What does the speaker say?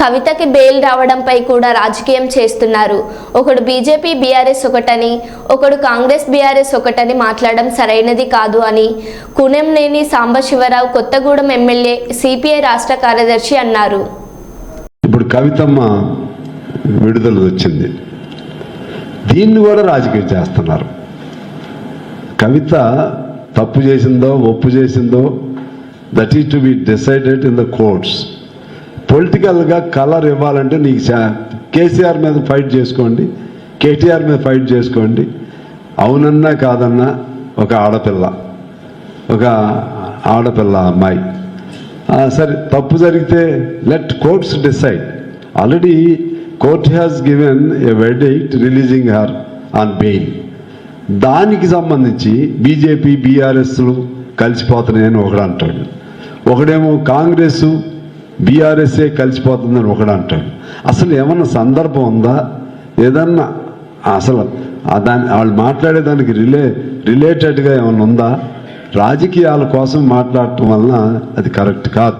కవితకి bail రావడంపై కూడా రాజకీయం చేస్తున్నారు. ఒకడు బీజేపీ బీఆర్ఎస్ ఒకటని ఒకడు కాంగ్రెస్ బీఆర్ఎస్ ఒకటని మాట్లాడడం సరైనది కాదు అని కూనెంనేని సాంబశివరావు కొత్తగూడెం ఎమ్మెల్యే సిపిఐ రాష్ట్ర కార్యదర్శి అన్నారు. ఇప్పుడు కవితమ్మ విడుదల వచ్చింది. దీన్ని కూడా రాజకీయం చేస్తున్నారు. కవిత తప్పు చేసిందో ఒప్పు చేసిందో that is to be decided in the courts పొలిటికల్గా కలర్ ఇవ్వాలంటే నీకు కేసీఆర్ మీద ఫైట్ చేసుకోండి. కేటీఆర్ మీద ఫైట్ చేసుకోండి. అవునన్నా కాదన్నా ఒక ఆడపిల్ల ఒక ఆడపిల్ల అమ్మాయి. సరే తప్పు జరిగితే let courts decide already court has given a verdict releasing her on bail దానికి సంబంధించి బీజేపీ బీఆర్ఎస్లు కలిసిపోతున్నాయని ఒకడు అంటాడు. ఒకడేమో కాంగ్రెస్ బీఆర్ఎస్ఏ కలిసిపోతుందని ఒకడు అంటాడు. అసలు ఏమన్నా సందర్భం ఉందా? ఏదన్నా అసలు దాని వాళ్ళు మాట్లాడేదానికి రిలే రిలేటెడ్గా ఏమైనా ఉందా? రాజకీయాల కోసం మాట్లాడటం వలన అది కరెక్ట్ కాదు.